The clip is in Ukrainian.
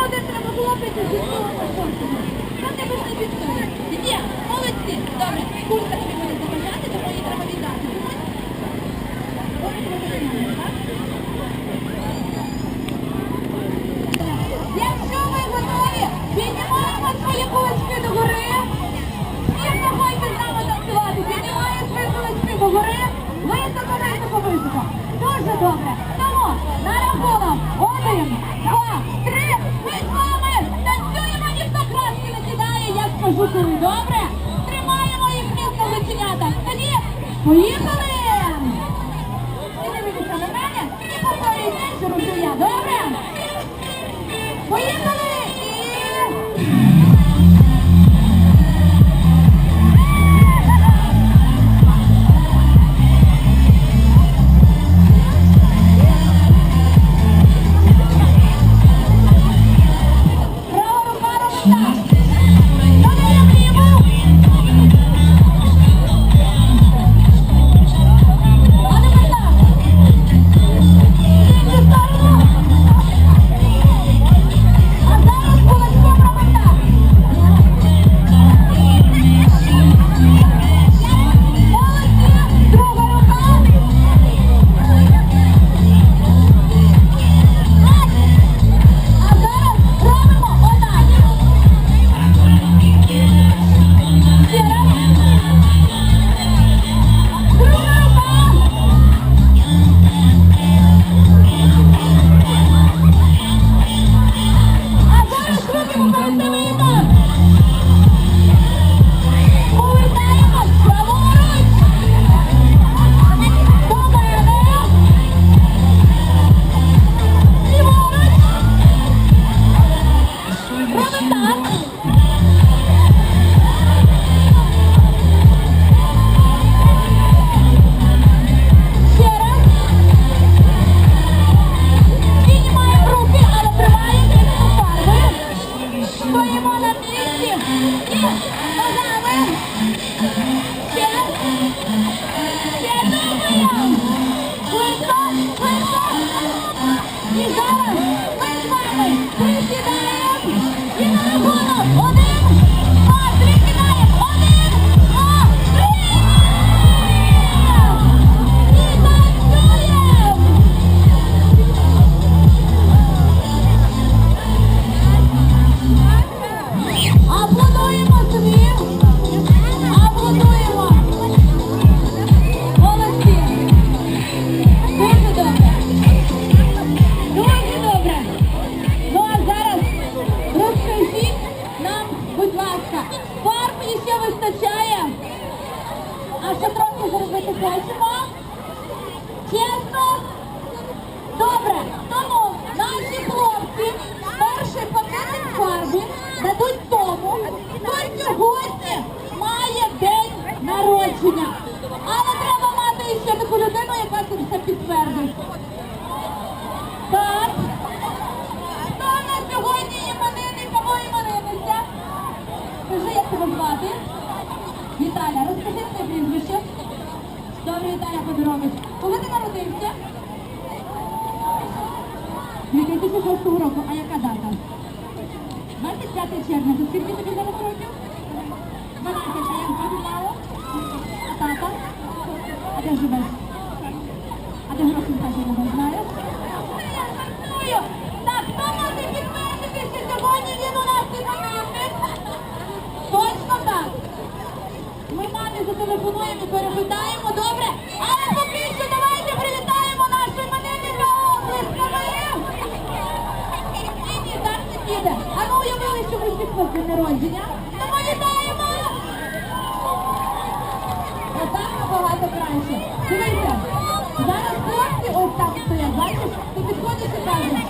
робите зі свого конкурсу? Що в тебе ж не? Є, молодці. Добре, куртка тобі буде заважати, тому її треба віддати. Якщо ви готові, піднімаємо свої кулачки догори. І заходьте з нами танцювати. Піднімаємо свої кулачки добре. Тому на. Один, два, три. Добре? Тримаємо їх міцно заченята. Тоді поїхали! Вистачає. А ще трохи зробити хочемо? Чесно? Добре, тому наші хлопці перший пакетик фарби дадуть тому, хто сьогодні має день народження. Своє прізвище. Добре, Віталя Федорович. Коли ти народився? 2006 року. А яка дата? 25 червня. То скільки тобі зараз років? 12. А як звати тата? А де живеш? А де гроші не живеш, знаєш? Я жартую. Так, хто може підтвердити, що сьогодні він у нас іменинник? Точно так? Ми мамі зателефонуємо і перепитаємо, добре? Але поки що давайте привітаємо нашу іменинника. Ні, ні, так не піде. А ну уявили, що ми вас день народження. Тому вітаємо! Отак набагато краще. Дивіться, зараз хлопці ось так стоять, бачиш? Ти підходиш і кажеш,